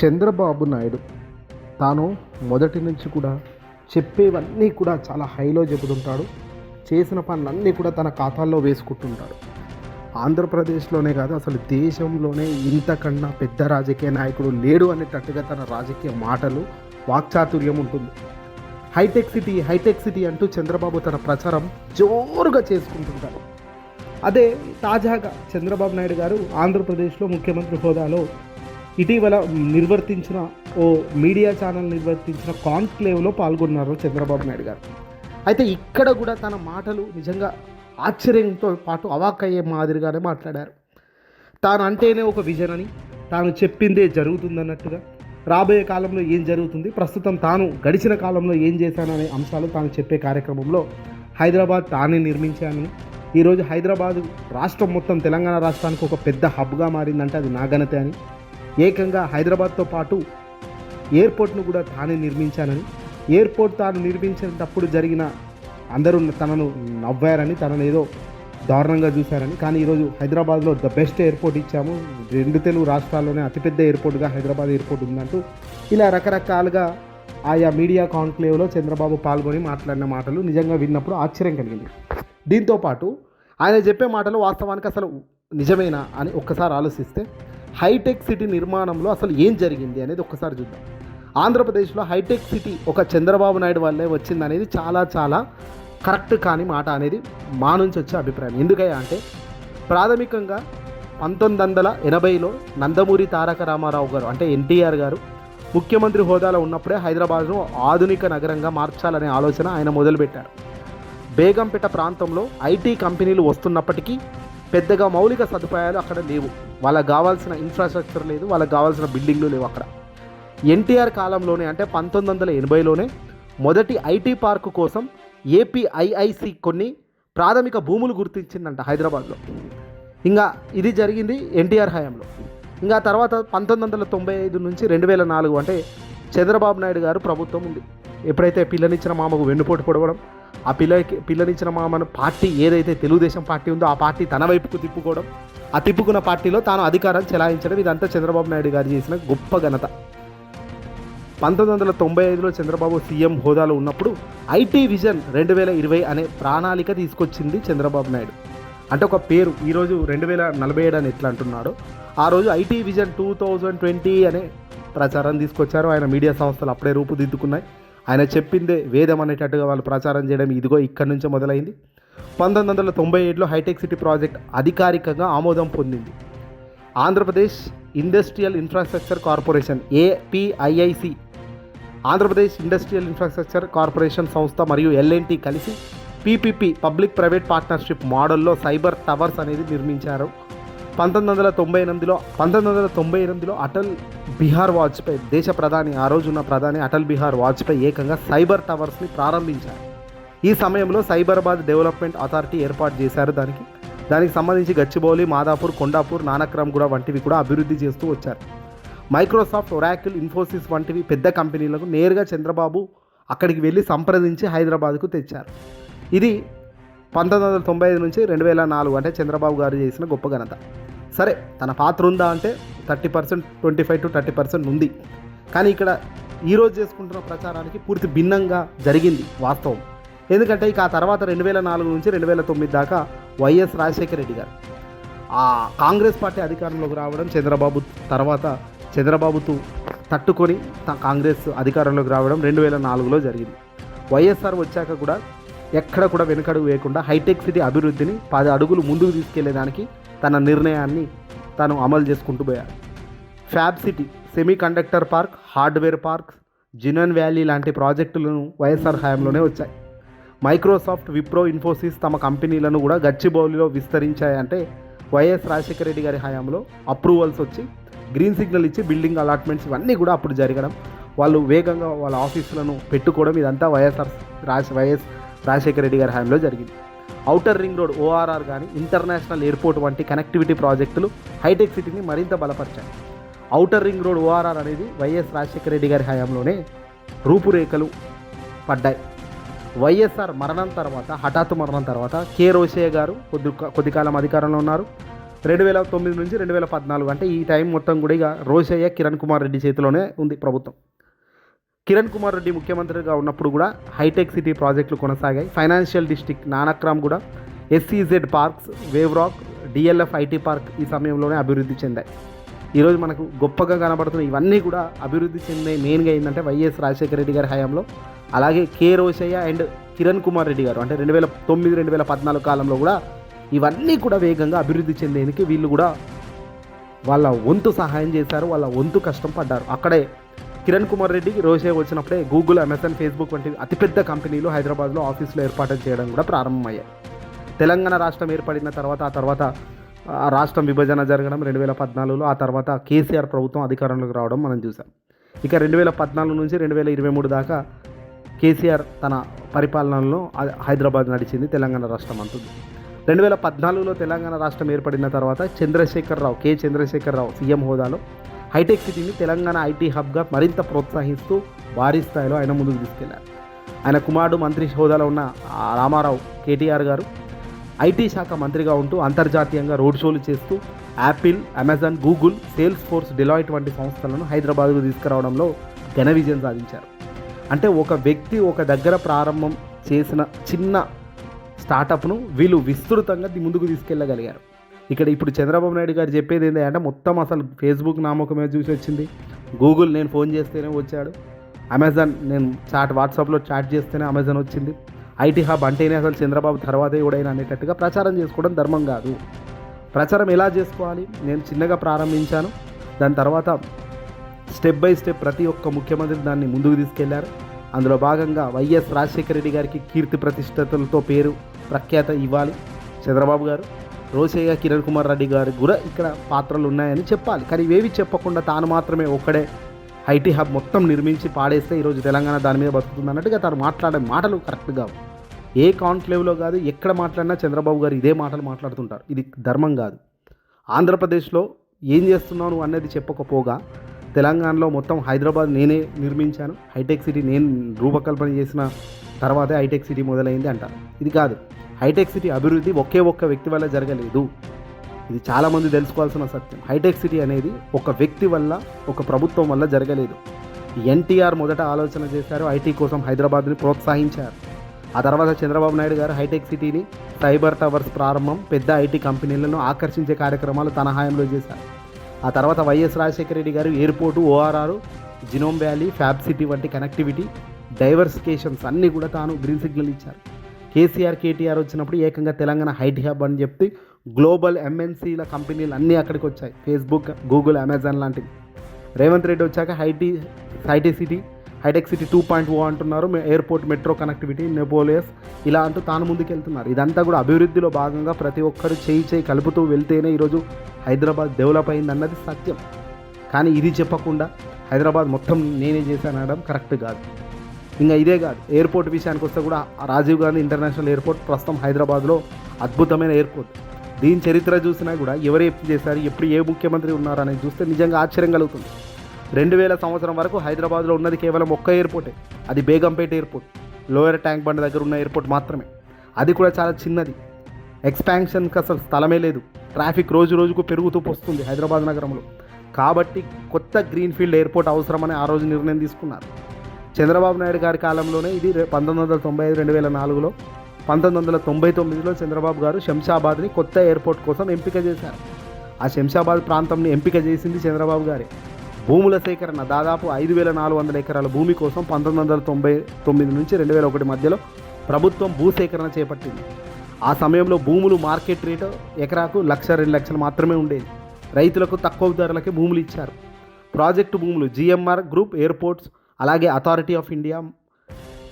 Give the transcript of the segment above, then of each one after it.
చంద్రబాబు నాయుడు తాను మొదటి నుంచి కూడా చెప్పేవన్నీ కూడా చాలా హైలో చెబుతుంటాడు. చేసిన పనులన్నీ కూడా తన ఖాతాల్లో వేసుకుంటుంటాడు. ఆంధ్రప్రదేశ్లోనే కాదు అసలు దేశంలోనే ఇంతకన్నా పెద్ద రాజకీయ నాయకుడు లేడు అనేటట్టుగా తన రాజకీయ మాటలు వాక్చాతుర్యం ఉంటుంది. హైటెక్ సిటీ హైటెక్ సిటీ అంటూ చంద్రబాబు తన ప్రచారం జోరుగా చేసుకుంటుంటారు అదే తాజాగా చంద్రబాబు నాయుడు గారు ఆంధ్రప్రదేశ్లో ముఖ్యమంత్రి హోదాలో ఇటీవల నిర్వర్తించిన ఓ మీడియా ఛానల్ నిర్వర్తించిన కాన్క్లేవ్లో పాల్గొన్నారు చంద్రబాబు నాయుడు గారు. అయితే ఇక్కడ కూడా తన మాటలు నిజంగా ఆశ్చర్యంతో పాటు అవాక్కయ్యే మాదిరిగానే మాట్లాడారు. తాను అంటేనే ఒక విజన్ అని తాను చెప్పిందే జరుగుతుందన్నట్టుగా రాబోయే కాలంలో ఏం జరుగుతుంది ప్రస్తుతం తాను గడిచిన కాలంలో ఏం చేశాననే అంశాలు తాను చెప్పే కార్యక్రమంలో హైదరాబాద్ తానే నిర్మించానని ఈరోజు హైదరాబాద్ రాష్ట్రం మొత్తం తెలంగాణ రాష్ట్రానికి ఒక పెద్ద హబ్గా మారిందంటే అది నా ఘనతే అని ఏకంగా హైదరాబాద్తో పాటు ఎయిర్పోర్ట్ను కూడా తానే నిర్మించానని ఎయిర్పోర్ట్ తాను నిర్మించేటప్పుడు జరిగిన అందరూ తనను నవ్వారని తనను ఏదో దారుణంగా చూశారని. కానీ ఈరోజు హైదరాబాద్లో ద బెస్ట్ ఎయిర్పోర్ట్ ఇచ్చాము. రెండు తెలుగు రాష్ట్రాల్లోనే అతిపెద్ద ఎయిర్పోర్ట్గా హైదరాబాద్ ఎయిర్పోర్ట్ ఉందంటూ ఇలా రకరకాలుగా ఆయా మీడియా కాన్క్లేవ్లో చంద్రబాబు పాల్గొని మాట్లాడిన మాటలు నిజంగా విన్నప్పుడు ఆశ్చర్యం కలిగింది. దీంతోపాటు ఆయన చెప్పే మాటలు వాస్తవానికి అసలు నిజమేనా అని ఒక్కసారి ఆలోచిస్తే హైటెక్ సిటీ నిర్మాణంలో అసలు ఏం జరిగింది అనేది ఒక్కసారి చూద్దాం. ఆంధ్రప్రదేశ్లో హైటెక్ సిటీ ఒక చంద్రబాబు నాయుడు వల్లే వచ్చింది అనేది చాలా చాలా కరెక్ట్ కాని మాట అనేది మా నుంచి వచ్చే అభిప్రాయం. ఎందుకయ్యా అంటే ప్రాథమికంగా పంతొమ్మిది వందల ఎనభైలో నందమూరి తారక రామారావు గారు అంటే ఎన్టీఆర్ గారు ముఖ్యమంత్రి హోదాలో ఉన్నప్పుడే హైదరాబాద్ను ఆధునిక నగరంగా మార్చాలనే ఆలోచన ఆయన మొదలుపెట్టారు. బేగంపేట ప్రాంతంలో ఐటీ కంపెనీలు వస్తున్నప్పటికీ పెద్దగా మౌలిక సదుపాయాలు అక్కడ లేవు. వాళ్ళకి కావాల్సిన ఇన్ఫ్రాస్ట్రక్చర్ లేదు వాళ్ళకి కావాల్సిన బిల్డింగ్లు లేవు అక్కడ. ఎన్టీఆర్ కాలంలోనే అంటే పంతొమ్మిది వందల ఎనభైలోనే మొదటి ఐటీ పార్కు కోసం ఏపీఐఐసి కొన్ని ప్రాథమిక భూములు గుర్తించిందంట హైదరాబాద్లో. ఇంకా ఇది జరిగింది ఎన్టీఆర్ హయాంలో. ఇంకా తర్వాత పంతొమ్మిది వందల తొంభై ఐదు నుంచి రెండు వేల నాలుగు అంటే చంద్రబాబు నాయుడు గారు ప్రభుత్వం ఉంది. ఎప్పుడైతే పిల్లనిచ్చిన మామకు వెన్నుపోటు పొడవడం ఆ పిల్లకి పిల్లనిచ్చిన మామను పార్టీ ఏదైతే తెలుగుదేశం పార్టీ ఉందో ఆ పార్టీ తన వైపుకు తిప్పుకోవడం ఆ తిప్పుకున్న పార్టీలో తాను అధికారం చెలాయించడం ఇదంతా చంద్రబాబు నాయుడు గారు చేసిన గొప్ప ఘనత. పంతొమ్మిది వందల తొంభై ఐదులో చంద్రబాబు సీఎం హోదాలో ఉన్నప్పుడు ఐటీ విజన్ రెండు వేల ఇరవై అనే ప్రణాళిక తీసుకొచ్చింది చంద్రబాబు నాయుడు. అంటే ఒక పేరు ఈరోజు రెండు వేల నలభై ఏడు అని ఎట్లా అంటున్నాడో ఆ రోజు IT vision two thousand twenty అనే ప్రచారం తీసుకొచ్చారు. ఆయన మీడియా సంస్థలు అప్పుడే రూపుదిద్దుకున్నాయి. ఆయన చెప్పిందే వేదం అనేటట్టుగా వాళ్ళు ప్రచారం చేయడం ఇదిగో ఇక్కడి నుంచే మొదలైంది. పంతొమ్మిది వందల తొంభై ఏడులో హైటెక్ సిటీ ప్రాజెక్ట్ అధికారికంగా ఆమోదం పొందింది. Andhra Pradesh industrial infrastructure corporation APIIC Andhra Pradesh industrial infrastructure corporation సంస్థ మరియు ఎల్ఎన్టీ కలిసి పీపీపీ పబ్లిక్ ప్రైవేట్ పార్ట్నర్షిప్ మోడల్లో సైబర్ టవర్స్ అనేది నిర్మించారు. పంతొమ్మిది వందల తొంభై ఎనిమిదిలో పంతొమ్మిది వందల తొంభై ఎనిమిదిలో అటల్ బిహార్ వాజ్పేయి దేశ ప్రధాని ఆ రోజున్న ప్రధాని అటల్ బిహార్ వాజ్పేయి ఏకంగా సైబర్ టవర్స్ని ప్రారంభించారు. ఈ సమయంలో సైబరాబాద్ డెవలప్మెంట్ అథారిటీ ఏర్పాటు చేశారు. దానికి దానికి సంబంధించి గచ్చిబౌలి మాదాపూర్ కొండాపూర్ నానక్రామ్ వంటివి కూడా అభివృద్ధి చేస్తూ వచ్చారు. మైక్రోసాఫ్ట్ ఒరాకిల్ ఇన్ఫోసిస్ వంటివి పెద్ద కంపెనీలకు నేరుగా చంద్రబాబు అక్కడికి వెళ్ళి సంప్రదించి హైదరాబాద్కు తెచ్చారు. ఇది పంతొమ్మిది వందల తొంభై ఐదు నుంచి రెండు వేల నాలుగు అంటే చంద్రబాబు గారు చేసిన గొప్ప ఘనత. సరే తన పాత్ర ఉందా అంటే thirty percent twenty five to thirty percent ఉంది. కానీ ఇక్కడ ఈరోజు చేసుకుంటున్న ప్రచారానికి పూర్తి భిన్నంగా జరిగింది వాస్తవం. ఎందుకంటే ఇక ఆ తర్వాత రెండు వేల నాలుగు నుంచి రెండు వేల తొమ్మిది దాకా వైఎస్ రాజశేఖర రెడ్డి గారు. ఆ కాంగ్రెస్ పార్టీ అధికారంలోకి రావడం చంద్రబాబు తర్వాత చంద్రబాబుతో తట్టుకొని త- కాంగ్రెస్ అధికారంలోకి రావడం రెండు వేల నాలుగులో జరిగింది. వైఎస్ఆర్ వచ్చాక కూడా ఎక్కడ కూడా వెనుకడుగు వేయకుండా హైటెక్ సిటీ అభివృద్ధిని పది అడుగులు ముందుకు తీసుకెళ్ళేదానికి తన నిర్ణయాన్ని తాను అమలు చేసుకుంటూ పోయారు. Fab city semiconductor park hardware park genome valley లాంటి ప్రాజెక్టులను వైఎస్ఆర్ హయాంలోనే వచ్చాయి. మైక్రోసాఫ్ట్ విప్రో ఇన్ఫోసిస్ తమ కంపెనీలను కూడా గచ్చిబౌలిలో విస్తరించాయంటే వైఎస్ రాజశేఖర రెడ్డి గారి హయాంలో అప్రూవల్స్ వచ్చి గ్రీన్ సిగ్నల్ ఇచ్చి బిల్డింగ్ అలాట్మెంట్స్ ఇవన్నీ కూడా అప్పుడు జరగడం. వాళ్ళు వేగంగా వాళ్ళ ఆఫీసులను పెట్టుకోవడం ఇదంతా వైఎస్ఆర్ రాజ వైఎస్ రాజశేఖర రెడ్డి గారి హయాంలో జరిగింది. ఔటర్ రింగ్ రోడ్ ఓఆర్ఆర్ కానీ ఇంటర్నేషనల్ ఎయిర్పోర్ట్ వంటి కనెక్టివిటీ ప్రాజెక్టులు హైటెక్ సిటీని మరింత బలపరిచాయి. ఔటర్ రింగ్ రోడ్ ఓఆర్ఆర్ అనేది వైఎస్ రాజశేఖర రెడ్డి గారి హయాంలోనే రూపురేఖలు పడ్డాయి. వైఎస్ఆర్ మరణం తర్వాత హఠాత్తు మరణం తర్వాత కె రోషయ్య గారు కొద్ది కొద్ది కాలం అధికారంలో ఉన్నారు. రెండు వేల తొమ్మిది నుంచి రెండు వేల పద్నాలుగు అంటే ఈ టైం మొత్తం కూడా ఇక రోషయ్య కిరణ్ కుమార్ రెడ్డి చేతిలోనే ఉంది ప్రభుత్వం. కిరణ్ కుమార్ రెడ్డి ముఖ్యమంత్రిగా ఉన్నప్పుడు కూడా హైటెక్ సిటీ ప్రాజెక్టులు కొనసాగాయి. ఫైనాన్షియల్ డిస్టిక్ నానక్రామ్ కూడా SEZ parks wave rock DLF IT park ఈ సమయంలోనే అభివృద్ధి చెందాయి. ఈరోజు మనకు గొప్పగా కనబడుతున్న ఇవన్నీ కూడా అభివృద్ధి చెందే మెయిన్గా ఏంటంటే వైఎస్ రాజశేఖర రెడ్డి గారి హయాంలో అలాగే కే రోసయ్య అండ్ కిరణ్ కుమార్ రెడ్డి గారు. అంటే రెండు వేల తొమ్మిది రెండు వేల పద్నాలుగు కాలంలో కూడా ఇవన్నీ కూడా వేగంగా అభివృద్ధి చెందేందుకు వీళ్ళు కూడా వాళ్ళ వంతు సహాయం చేశారు వాళ్ళ వంతు కష్టం పడ్డారు. అక్కడే కిరణ్ కుమార్ రెడ్డి రోషే వచ్చినప్పుడే గూగుల్ అమెజాన్ ఫేస్బుక్ వంటి అతిపెద్ద కంపెనీలు హైదరాబాద్లో ఆఫీసులు ఏర్పాటు చేయడం కూడా ప్రారంభమయ్యాయి. తెలంగాణ రాష్ట్రం ఏర్పడిన తర్వాత ఆ తర్వాత రాష్ట్రం విభజన జరగడం రెండు వేల పద్నాలుగులో ఆ తర్వాత కేసీఆర్ ప్రభుత్వం అధికారంలోకి రావడం మనం చూసాం ఇక రెండు వేల పద్నాలుగు నుంచి రెండు వేల ఇరవై మూడు దాకా కేసీఆర్ తన పరిపాలనలో హైదరాబాద్ నడిచింది తెలంగాణ రాష్ట్రం అంటుంది రెండు వేల పద్నాలుగులో తెలంగాణ రాష్ట్రం ఏర్పడిన తర్వాత చంద్రశేఖరరావు కె. చంద్రశేఖరరావు సీఎం హోదాలో హైటెక్ సిటీని తెలంగాణ ఐటీ హబ్గా మరింత ప్రోత్సహిస్తూ భారీ స్థాయిలో ఆయన ముందుకు తీసుకెళ్ళారు. ఆయన కుమారుడు మంత్రి హోదాలో ఉన్న రామారావు కేటీఆర్ గారు ఐటీ శాఖ మంత్రిగా ఉంటూ అంతర్జాతీయంగా రోడ్ షోలు చేస్తూ Apple Amazon Google Salesforce Deloitte వంటి సంస్థలను హైదరాబాద్కు తీసుకురావడంలో ఘన విజయం సాధించారు. అంటే ఒక వ్యక్తి ఒక దగ్గర ప్రారంభం చేసిన చిన్న స్టార్టప్ను వీళ్ళు విస్తృతంగా ముందుకు తీసుకెళ్ళగలిగారు. ఇక్కడ ఇప్పుడు చంద్రబాబు నాయుడు గారు చెప్పేది ఏంటంటే మొత్తం అసలు ఫేస్బుక్ నామకమే చూసి వచ్చింది. గూగుల్ నేను ఫోన్ చేస్తేనే వచ్చాడు. అమెజాన్ నేను చాట్ వాట్సాప్లో చాట్ చేస్తేనే అమెజాన్ వచ్చింది. ఐటీ హబ్ అంటేనే అసలు చంద్రబాబు తర్వాత ఎవడైనా అనేటట్టుగా ప్రచారం చేసుకోవడం ధర్మం కాదు. ప్రచారం ఎలా చేసుకోవాలి? నేను చిన్నగా ప్రారంభించాను. దాని తర్వాత స్టెప్ బై స్టెప్ ప్రతి ఒక్క ముఖ్యమంత్రి దాన్ని ముందుకు తీసుకెళ్ళారు. అందులో భాగంగా వైఎస్ రాజశేఖర రెడ్డి గారికి కీర్తి ప్రతిష్టతలతో పేరు ప్రఖ్యాత ఇవ్వాలి చంద్రబాబు గారు. రోసయ్య కిరణ్ కుమార్ రెడ్డి గారు కూడా ఇక్కడ పాత్రలు ఉన్నాయని చెప్పాలి. కానీ ఇవేవి చెప్పకుండా తాను మాత్రమే ఒక్కడే ఐటీ హబ్ మొత్తం నిర్మించి పాడేస్తే ఈరోజు తెలంగాణ దాని మీద బతుకుతుంది అన్నట్టుగా తాను మాట్లాడే మాటలు కరెక్ట్ కావు. ఏ కాన్క్లేవ్లో కాదు ఎక్కడ మాట్లాడినా చంద్రబాబు గారు ఇదే మాటలు మాట్లాడుతుంటారు. ఇది ధర్మం కాదు. ఆంధ్రప్రదేశ్లో ఏం చేస్తున్నావు నువ్వు అనేది చెప్పకపోగా తెలంగాణలో మొత్తం హైదరాబాద్ నేనే నిర్మించాను. హైటెక్ సిటీ నేను రూపకల్పన చేసిన తర్వాతే హైటెక్ సిటీ మొదలైంది అంటారు ఇది కాదు. హైటెక్ సిటీ అభివృద్ధి ఒకే ఒక్క వ్యక్తి వల్ల జరగలేదు. ఇది చాలామంది తెలుసుకోవాల్సిన సత్యం. హైటెక్ సిటీ అనేది ఒక వ్యక్తి వల్ల ఒక ప్రభుత్వం వల్ల జరగలేదు. ఎన్టీఆర్ మొదట ఆలోచన చేశారు ఐటీ కోసం హైదరాబాద్ని ప్రోత్సహించారు. ఆ తర్వాత చంద్రబాబు నాయుడు గారు హైటెక్ సిటీని సైబర్ టవర్స్ ప్రారంభం పెద్ద ఐటీ కంపెనీలను ఆకర్షించే కార్యక్రమాలు తన హాయంలో చేశారు. ఆ తర్వాత వైఎస్ రాజశేఖర రెడ్డి గారు airport ORR genome valley fab city వంటి కనెక్టివిటీ డైవర్సిఫికేషన్స్ అన్నీ కూడా తాను గ్రీన్ సిగ్నల్ ఇచ్చారు. కేసీఆర్ కేటీఆర్ వచ్చినప్పుడు ఏకంగా తెలంగాణ హైటీ హబ్ అని చెప్పి గ్లోబల్ ఎంఎన్సీల కంపెనీలు అన్నీ అక్కడికి వచ్చాయి. ఫేస్బుక్ గూగుల్ అమెజాన్ లాంటివి. రేవంత్ రెడ్డి వచ్చాక హైటీ high tea city hitech city two point O అంటున్నారు. ఎయిర్పోర్ట్ మెట్రో కనెక్టివిటీ నెపోలియస్ ఇలా అంటూ తాను ముందుకెళ్తున్నారు. ఇదంతా కూడా అభివృద్ధిలో భాగంగా ప్రతి ఒక్కరు చేయి చేయి కలుపుతూ వెళ్తేనే ఈరోజు హైదరాబాద్ డెవలప్ అయిందన్నది సత్యం. కానీ ఇది చెప్పకుండా హైదరాబాద్ మొత్తం నేనే చేశాను అనడం కరెక్ట్ కాదు. ఇంకా ఇదే కాదు ఎయిర్పోర్ట్ విషయానికి వస్తే కూడా రాజీవ్ గాంధీ ఇంటర్నేషనల్ ఎయిర్పోర్ట్ ప్రస్తుతం హైదరాబాద్లో అద్భుతమైన ఎయిర్పోర్ట్. దీని చరిత్ర చూసినా కూడా ఎవరు ఎప్పుడు చేశారు ఎప్పుడు ఏ ముఖ్యమంత్రి ఉన్నారు అనేది చూస్తే నిజంగా ఆశ్చర్యం కలుగుతుంది. రెండు వేల సంవత్సరం వరకు హైదరాబాద్లో ఉన్నది కేవలం ఒక్క ఎయిర్పోర్టే. అది Begumpet airport. Lower tank bund దగ్గర ఉన్న ఎయిర్పోర్ట్ మాత్రమే. అది కూడా చాలా చిన్నది. ఎక్స్పాన్షన్కి అసలు స్థలమే లేదు. ట్రాఫిక్ రోజు రోజుకు పెరుగుతూ వస్తుంది హైదరాబాద్ నగరంలో. కాబట్టి కొత్త గ్రీన్ఫీల్డ్ ఎయిర్పోర్ట్ అవసరమని ఆ రోజు నిర్ణయం తీసుకున్నారు. చంద్రబాబు నాయుడు గారి కాలంలోనే ఇది పంతొమ్మిది వందల తొంభై ఐదు రెండు వేల నాలుగులో పంతొమ్మిది వందల తొంభై తొమ్మిదిలో చంద్రబాబు గారు శంషాబాద్ని కొత్త ఎయిర్పోర్ట్ కోసం ఎంపిక చేశారు. ఆ శంషాబాద్ ప్రాంతంని ఎంపిక చేసింది చంద్రబాబు గారే. భూముల సేకరణ దాదాపు ఐదు వేల నాలుగు వందల ఎకరాల భూమి కోసం పంతొమ్మిది వందల తొంభై తొమ్మిది నుంచి రెండు వేల ఒకటి మధ్యలో ప్రభుత్వం భూసేకరణ చేపట్టింది. ఆ సమయంలో భూములు మార్కెట్ రేటు ఎకరాకు లక్ష రెండు లక్షలు మాత్రమే ఉండేది. రైతులకు తక్కువ ధరలకే భూములు ఇచ్చారు. ప్రాజెక్టు భూములు జిఎంఆర్ గ్రూప్ ఎయిర్పోర్ట్స్ అలాగే అథారిటీ ఆఫ్ ఇండియా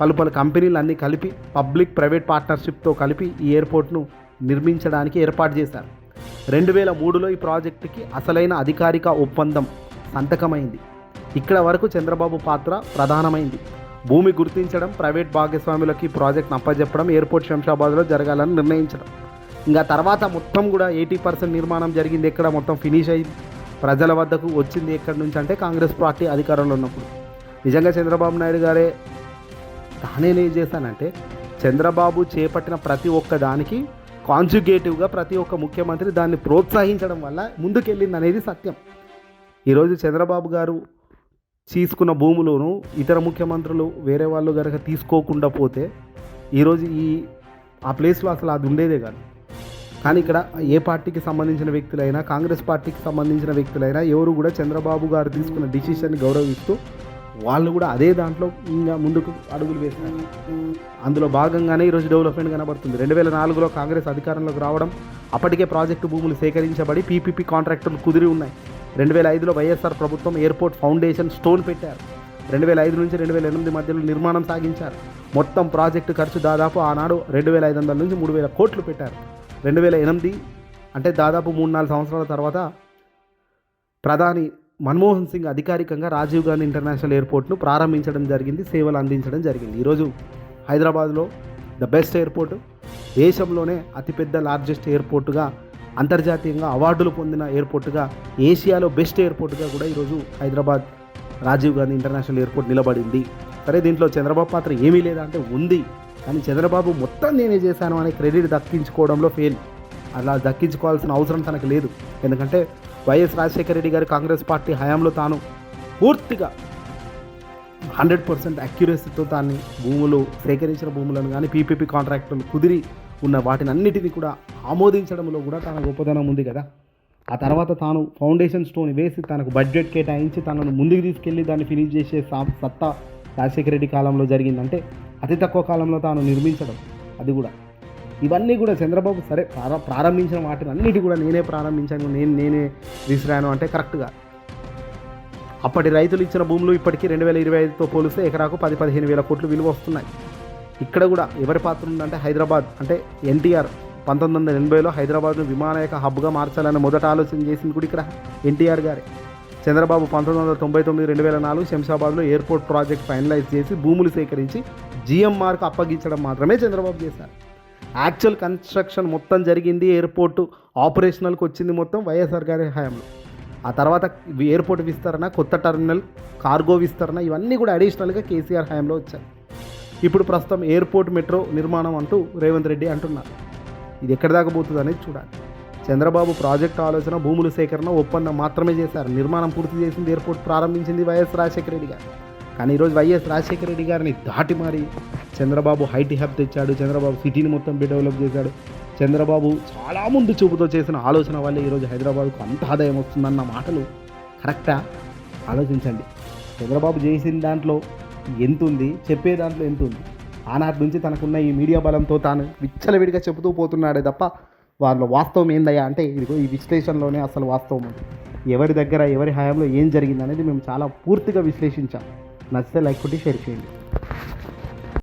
పలు పలు కంపెనీలు అన్నీ కలిపి పబ్లిక్ ప్రైవేట్ పార్ట్నర్షిప్తో కలిపి ఈ ఎయిర్పోర్ట్ను నిర్మించడానికి ఏర్పాటు చేశారు. రెండు వేల మూడులో ఈ ప్రాజెక్టుకి అసలైన అధికారిక ఒప్పందం సంతకమైంది. ఇక్కడ వరకు చంద్రబాబు పాత్ర ప్రధానమైంది. భూమి గుర్తించడం ప్రైవేట్ భాగస్వాములకి ఈ ప్రాజెక్ట్ను అప్పజెప్పడం ఎయిర్పోర్ట్ శంషాబాద్లో జరగాలని నిర్ణయించడం. ఇంకా తర్వాత మొత్తం కూడా ఎయిటీ పర్సెంట్ నిర్మాణం జరిగింది ఎక్కడ మొత్తం ఫినిష్ అయ్యి ప్రజల వద్దకు వచ్చింది ఎక్కడి నుంచి అంటే కాంగ్రెస్ పార్టీ అధికారంలో ఉన్నప్పుడు. నిజంగా చంద్రబాబు నాయుడు గారే తానేం చేశానంటే చంద్రబాబు చేపట్టిన ప్రతి ఒక్క దానికి కాన్జుగేటివ్గా ప్రతి ఒక్క ముఖ్యమంత్రి దాన్ని ప్రోత్సహించడం వల్ల ముందుకెళ్ళింది అనేది సత్యం. ఈరోజు చంద్రబాబు గారు తీసుకున్న భూములను ఇతర ముఖ్యమంత్రులు వేరే వాళ్ళు కనుక తీసుకోకుండా పోతే ఈరోజు ఈ ఆ ప్లేస్లో అసలు అది ఉండేదే కాదు. కానీ ఇక్కడ ఏ పార్టీకి సంబంధించిన వ్యక్తులైనా కాంగ్రెస్ పార్టీకి సంబంధించిన వ్యక్తులైనా ఎవరు కూడా చంద్రబాబు గారు తీసుకున్న డిసిషన్ని గౌరవిస్తూ వాళ్ళు కూడా అదే దాంట్లో ఇంకా ముందుకు అడుగులు వేసినారు అందులో భాగంగానే ఈరోజు డెవలప్మెంట్ కనబడుతుంది. రెండు వేల నాలుగులో కాంగ్రెస్ అధికారంలోకి రావడం అప్పటికే ప్రాజెక్టు భూములు సేకరించబడి పీపీపీ కాంట్రాక్టులు కుదిరి ఉన్నాయి. రెండు వేల ఐదులో వైఎస్ఆర్ ప్రభుత్వం ఎయిర్పోర్ట్ ఫౌండేషన్ స్టోన్ పెట్టారు. రెండు వేల ఐదు నుంచి రెండు వేల ఎనిమిది మధ్యలో నిర్మాణం సాగించారు. మొత్తం ప్రాజెక్టు ఖర్చు దాదాపు ఆనాడు రెండు వేల ఐదు వందల నుంచి మూడు వేల కోట్లు పెట్టారు. రెండు వేల ఎనిమిది అంటే దాదాపు మూడు నాలుగు సంవత్సరాల తర్వాత ప్రధాని మన్మోహన్ సింగ్ అధికారికంగా రాజీవ్ గాంధీ ఇంటర్నేషనల్ ఎయిర్పోర్ట్ను ప్రారంభించడం జరిగింది సేవలు అందించడం జరిగింది. ఈరోజు హైదరాబాద్లో ద బెస్ట్ ఎయిర్పోర్ట్ దేశంలోనే అతిపెద్ద లార్జెస్ట్ ఎయిర్పోర్టుగా అంతర్జాతీయంగా అవార్డులు పొందిన ఎయిర్పోర్ట్గా ఏషియాలో బెస్ట్ ఎయిర్పోర్ట్గా కూడా ఈరోజు హైదరాబాద్ రాజీవ్ గాంధీ ఇంటర్నేషనల్ ఎయిర్పోర్ట్ నిలబడింది. సరే దీంట్లో చంద్రబాబు పాత్ర ఏమీ లేదా అంటే ఉంది. కానీ చంద్రబాబు మొత్తం నేనే చేశాను అనే క్రెడిట్ దక్కించుకోవడంలో ఫెయిల్ అలా దక్కించుకోవాల్సిన అవసరం తనకు లేదు. ఎందుకంటే వైఎస్ రాజశేఖర రెడ్డి గారు కాంగ్రెస్ పార్టీ హయాంలో తాను పూర్తిగా హండ్రెడ్ పర్సెంట్ అక్యురసీతో దాన్ని భూములు సేకరించిన భూములను కానీ పీపీపీ కాంట్రాక్టులు కుదిరి ఉన్న వాటిని అన్నిటినీ కూడా ఆమోదించడంలో కూడా తన గొప్పతనం ఉంది కదా. ఆ తర్వాత తాను ఫౌండేషన్ స్టోన్ వేసి తనకు బడ్జెట్ కేటాయించి తనను ముందుకు తీసుకెళ్ళి దాన్ని ఫినిష్ చేసే సా- సత్తా రాజశేఖర రెడ్డి కాలంలో జరిగిందంటే అతి తక్కువ కాలంలో తాను నిర్మించడం అది కూడా. ఇవన్నీ కూడా చంద్రబాబు సరే ప్రార ప్రారంభించిన వాటిని అన్నిటి కూడా నేనే ప్రారంభించాను నేను నేనే విసిరాను అంటే కరెక్ట్గా. అప్పటి రైతులు ఇచ్చిన భూములు ఇప్పటికీ రెండు వేల ఇరవై ఐదుతో పోలిస్తే ఎకరాకు పది పదిహేను వేల కోట్లు విలువ వస్తున్నాయి. ఇక్కడ కూడా ఎవరి పాత్ర ఉందంటే హైదరాబాద్ అంటే ఎన్టీఆర్ పంతొమ్మిది వందల ఎనభైలో హైదరాబాద్ను విమానయాక హబ్గా మార్చాలని మొదట ఆలోచన చేసింది కూడా ఇక్కడ ఎన్టీఆర్ గారే. చంద్రబాబు పంతొమ్మిది వందల తొంభై తొమ్మిది రెండు వేల నాలుగు శంషాబాద్లో ఎయిర్పోర్ట్ ప్రాజెక్ట్ ఫైనలైజ్ చేసి భూములు సేకరించి జిఎంఆర్కు అప్పగించడం మాత్రమే చంద్రబాబు చేశారు. యాక్చువల్ కన్స్ట్రక్షన్ మొత్తం జరిగింది ఎయిర్పోర్టు ఆపరేషనల్కి వచ్చింది మొత్తం వైఎస్ఆర్ గారి హయాంలో. ఆ తర్వాత ఎయిర్పోర్ట్ విస్తరణ కొత్త టెర్మినల్ కార్గో విస్తరణ ఇవన్నీ కూడా అడిషనల్గా కేసీఆర్ హయాంలో వచ్చాయి. ఇప్పుడు ప్రస్తుతం ఎయిర్పోర్ట్ మెట్రో నిర్మాణం అంటూ రేవంత్ రెడ్డి అంటున్నారు. ఇది ఎక్కడి దాకా పోతుంది అనేది చూడాలి. చంద్రబాబు ప్రాజెక్టు ఆలోచన భూముల సేకరణ ఒప్పందం మాత్రమే చేశారు. నిర్మాణం పూర్తి చేసింది ఎయిర్పోర్ట్ ప్రారంభించింది వైఎస్ రాజశేఖర రెడ్డి గారు. కానీ ఈరోజు వైఎస్ రాజశేఖర రెడ్డి గారిని దాటి మారి చంద్రబాబు హైటీ హబ్ తెచ్చాడు చంద్రబాబు సిటీని మొత్తం డెవలప్ చేశాడు. చంద్రబాబు చాలా ముందు చూపుతో చేసిన ఆలోచన వల్ల ఈరోజు హైదరాబాద్కు అంత ఆదాయం వస్తుందన్న మాటలు కరెక్టా? ఆలోచించండి. చంద్రబాబు చేసిన దాంట్లో ఎంత ఉంది చెప్పే దాంట్లో ఎంత ఉంది ఆనాటి నుంచి తనకున్న ఈ మీడియా బలంతో తాను విచ్చలవిడిగా చెబుతూ పోతున్నాడే తప్ప వాళ్ళ వాస్తవం ఏందయ్యా అంటే ఇదిగో ఈ విశ్లేషణలోనే అసలు వాస్తవం ఉంది ఎవరి దగ్గర ఎవరి హయాంలో ఏం జరిగింది అనేది మేము చాలా పూర్తిగా విశ్లేషించాం. నచ్చితే లైక్ కొట్టి షేర్ చేయండి.